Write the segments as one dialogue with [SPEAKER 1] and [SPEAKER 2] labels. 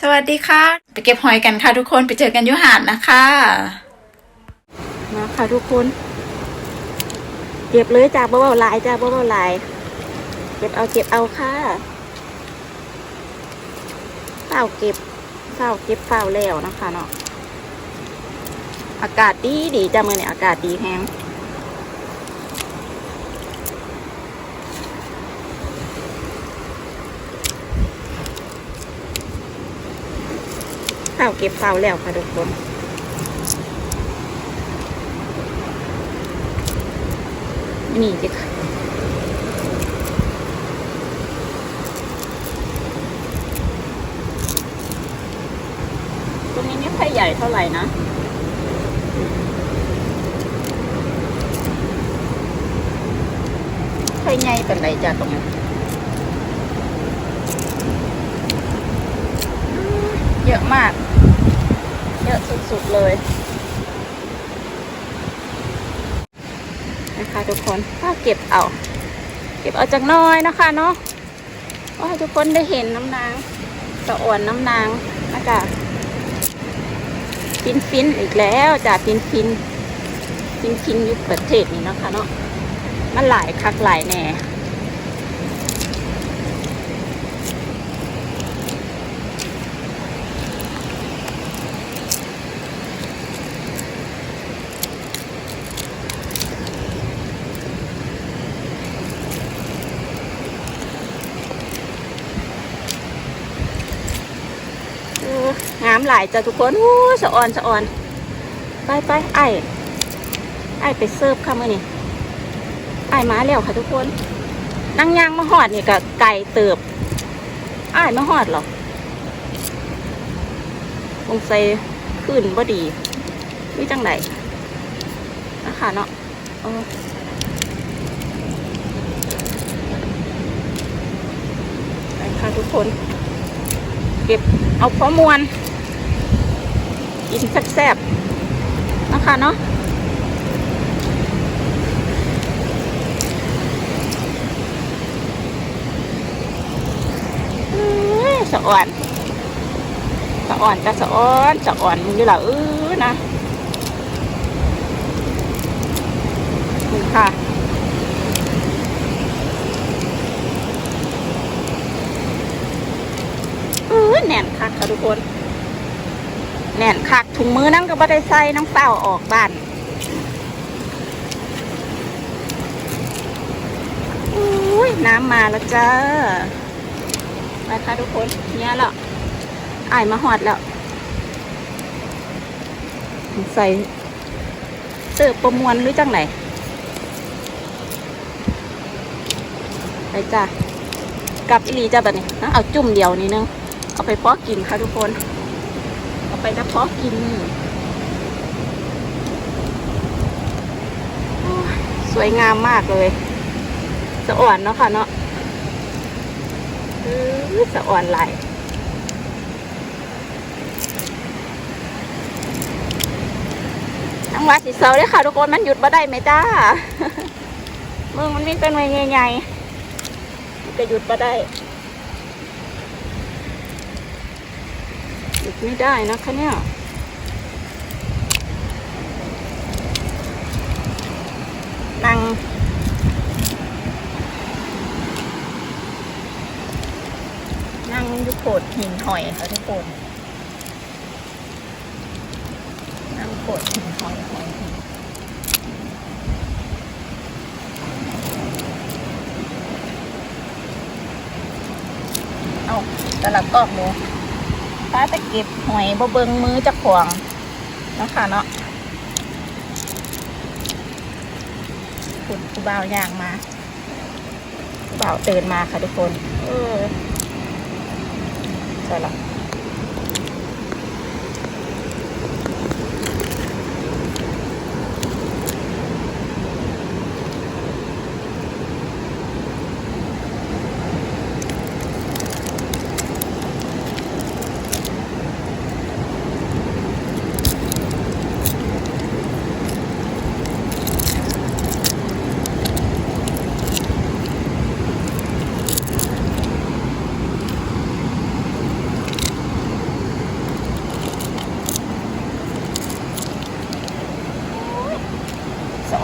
[SPEAKER 1] สวัสดีค่ะ ไปเก็บหอยกันค่ะทุกคนไปเจอกันยุหาดนะคะ
[SPEAKER 2] มาค่ะทุกคน เก็บเลยจ้าบ่เบาหลายจ้าบ่เบาหลาย เก็บเอาเก็บเอาค่ะเฝ้าเก็บเฝ้าเก็บเฝ้าแล้วนะคะเนาะอากาศดีดีจ้ามือเนี่ยอากาศดีแฮงาเก็บเฝ้าแล้วค่ะทุกคนนี่จ้ะตรงนี้ไม่ค่อยใหญ่เท่าไหร่นะค่อยใหญ่เป็นไรจ้ะตรงนี้อืม เยอะมาก เยอะสุดๆเลยนะคะทุกคนก็เก็บเอา เก็บเอาจากน้อยนะคะเนาะก็ให้ทุกคนได้เห็นน้ำนางสะอ่อนน้ำนางนะคะฟินฟินอีกแล้วจ้ะฟินฟินฟินฟินอยู่ประเทศนี้นะคะเนาะมันหลายคักหลายแน่ เอองามหลายจ้ะทุกคนอู้สะออนสะออน ไปไปไอ้ไอ้ไปเสิร์ฟค่ะมื่อนี้ไอ้มาแล้วค่ะทุกคนนั่งยางมาหอดนี่ก็ไก่เติบไอ้มาหอดหรอวงใส่ขึ้นบ่ดีวิจังไดนนะคะเนาะไปค่ะทุกคน เก็บเอาพอมวน กินแซ่บๆนะคะเนาะอือสะอ่อนสะอ่อนก็สะอ่อนสะอ่อนมึงอยู่หล่ะเออนะนี่ค่ะเออแน่นคักค่ะทุกคน แน่นคักถุงมือนั่งก็บ่ได้ใส่น้ำเปล่าออกบ้านอุ้ยน้ำมาแล้วจ้าไปค่ะทุกคนเนี่ยแล้วอมาหอดแล้วใส่เติบประมวลหรือจังไหนไปจ้ากลับอีลีจ้าแบบนี้นะเอาจุ่มเดียวนี้นึง เอาไปเพาะกินค่ะทุกคน เอาไปนะเพาะกิน สวยงามมากเลย สะอ่อนเนาะค่ะเนาะสะอ่อนไหลายทั้งวัดสิเสาเลยค่ะทุกคนมันหยุดมาได้ไหมจ้ามึงมันมีเป็นไว้ใหญ่ๆจะหยุดมาได้ หยุดไม่ได้นะคะเนี่ยนั่งนั่งยุโขดหินหอยค่ะทุกคนนั่งโขดหินหอยหอยเอาตลับกอกหมู ถ้าจะเก็บหอยบะเบิงมือจะขวางนะคะเนาะคุณครูบ่าวย่างมากูเบ่าวเตือนมาค่ะทุกคน เออใช่ละอ่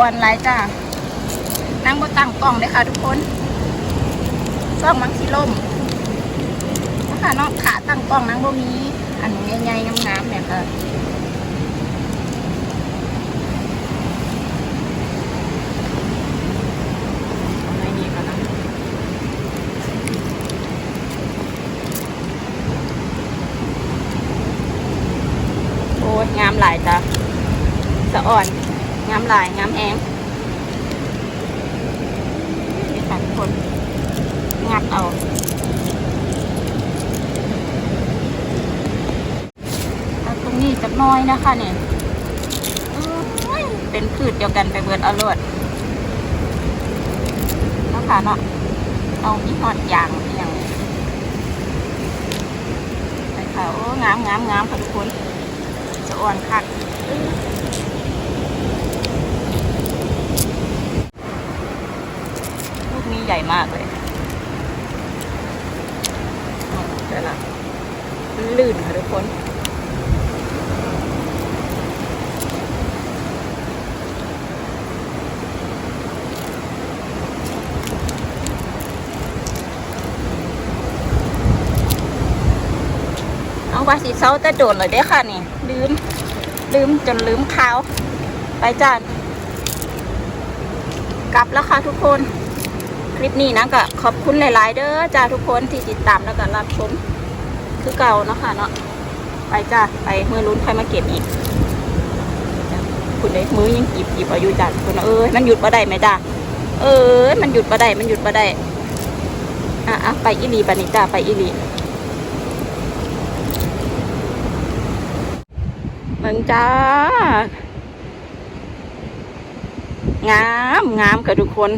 [SPEAKER 2] ออนหลายจ้านั่งบนตั้งกล้องเลยค่ะทุกคนซ่องมังสีล่มนะคะเนาะขาตั้งกล้องนั่งบ่มี อันใหญ่ๆงามๆเนี่ยค่ะเอาไว้นี่ก่ะโอ้ยงามหลายจ้ะสะอ่อน งามหลายงามแหงนี่ค่ะทุกคน งัดเอาตรงนี้จักน้อยนะคะเนี่ยเป็นพืชเดียวกันไปเบิดเอารวดเนาะค่ะเนาะเอาอีหอดยางอย่างไปค่ะโอ้งามงามงามค่ะทุกคน จะอ่อนคักลูกนี้ ใหญ่มากเลยเดี๋ยวละลื่นค่ะทุกคนเอาว่าสีเซาแต่โดดเลยเด้ค่ะนี่ ลืม ลืมจนลืมข้าว ไปจานกลับแล้วค่ะทุกคน คลิปนี้นะก็ขอบคุณหลาย ๆ เด้อจ้าทุกคนที่ติดตามแล้วก็รับชมคือเก่าเนาะค่ะเนาะไปจ้าไปเมื่อลุ้นใครมาเก็บอีกคุณเลยมือยังกีบกีบอายุจ้าคุณเอ้ยมันหยุดมาได้ไหมจ้าเออมันหยุดมาได้มันหยุดมาได้อะอะไปอีหลีบันนี้จ้าไปอีหลีเบิ่งจ้างามงามค่ะทุกคน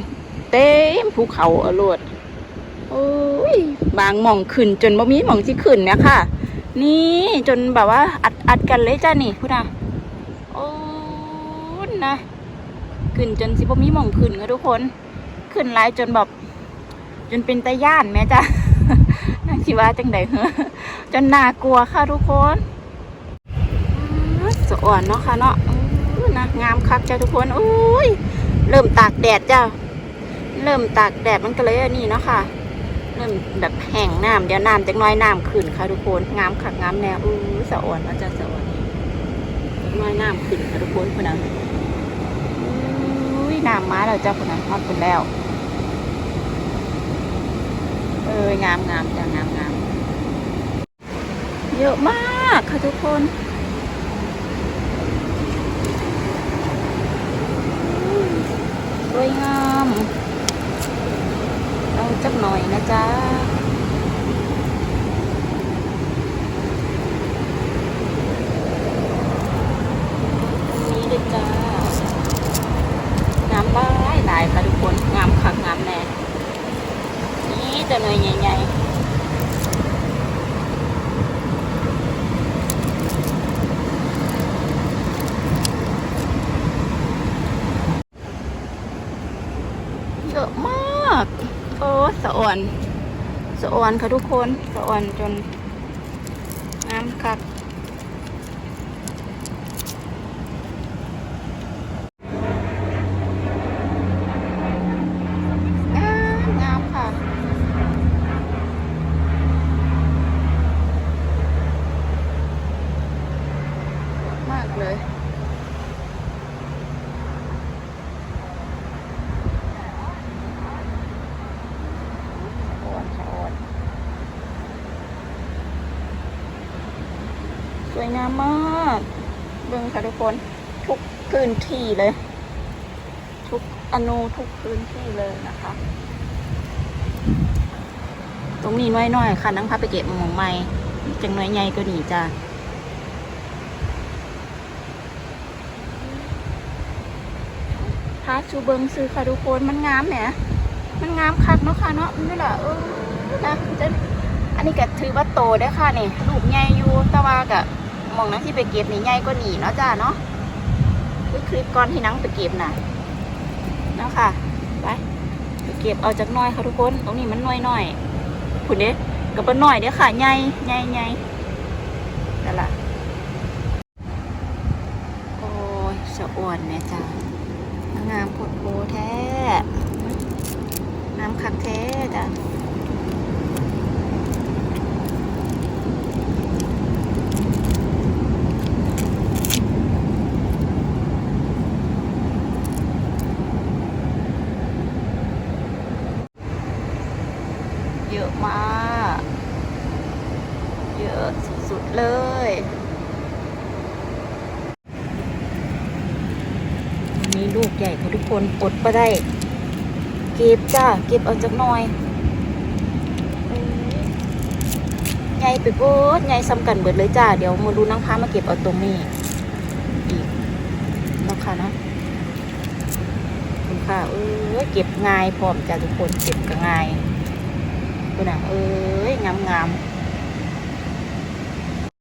[SPEAKER 2] เต็มภูเขาอรวดโอ้ยบางหม่องขึ้นจนบ่มีหม่องที่ขึ้นเนี่ยค่ะ นี่จนแบบว่าอัดอัดกันเลยจ้านี่พูดนะโอ้ยนะขึ้นจนสิบ่มีหม่องขึ้นค่ะทุกคน ขึ้นหลายจนแบบจนเป็นตาย่านแม่จ้าน่าคิว่าจังใดเหรอจนน่ากลัวค่ะทุกคนสะอ่อนเนาะค่ะเนาะนะงามคักจ้าทุกคนอุ้ยเริ่มตากแดดจ้า เริ่มตากแดดมันก็เลยนี่เนาะค่ะ เริ่มแบบแห้งน้ำเดี๋ยวน้ำจะน้อยน้ำขึ้นค่ะทุกคนงามคักงามแนวอู้สะอ่อนเนาจ้าสะอ่อนจักน้อยน้ำขึ้นค่ะทุกคนคนนั้นอุ้ยน้ำมาแล้วจ้าคนนั้นฮอดคนแล้ว เอ้ยงามงามจ้างามงามเยอะมากค่ะทุกคนสวยงาม จักหน่อยนะจ๊ะนี่เลยจ้างามหลายหลายค่ะทุกคน งามคักงามแน่ นี่จะหน่อยใหญ่ๆเยอะมาก สะอ่อน สะอ่อนค่ะทุกคน สะอ่อนจนน้ำคัก งามงามค่ะ มากเลย อ่อนค่ะอ่อนสวย งามมาก เบิ่งค่ะทุกคน ทุกพื้นที่เลย ทุกอนูทุกพื้นที่เลยนะคะ ตรงนี้น้อยๆค่ะนั่งพับไปเก็บหมองใหม่จังน้อยใหญ่ก็ดีจ้าพาชูเบิงซื้อค่ะทุกคนมันงามแหมมันงามคักเนาะค่ะเนาะนี่แหละเออนะจะอันนี้ก็ถือว่าโตได้ค่ะนี่ลูกใหญ่อยู่แต่ว่าก็ มองนั้นที่ไปเก็บนี่ใหญ่ก็หนีเนาะจ้าเนาะคลิปก่อนที่นังไปเก็บน่ะเนาะค่ะไปไปเก็บเอาจากน้อยค่ะทุกคน ตรงนี้มันน้อยน้อยๆคุณเด้กับเป็นน้อยเด้ค่ะใหญ่ใหญ่ใหญ่นั่นละโอ้ยสะอ่อนแม่จ้างามโพดโพแท้น้ำคักแท้จ้ะเยอะมาก เยอะสุดๆเลย มีลูก ใหญ่ค่ะทุกคนอดไปได้ เก็บจ้า เก็บเอาจากหน่อยใหญ่ไปโพดใหญ่ซ้ำกันเบิดเลยจ้า เดี๋ยวมาดูนังพามาเก็บเอาตรงนี้อีกนะคะนะคุณค่ะเอ้ยเก็บง่ายพร้อมจ้าทุกคนเก็บก็ง่ายคุณน่ะเอ้ยงามงามๆ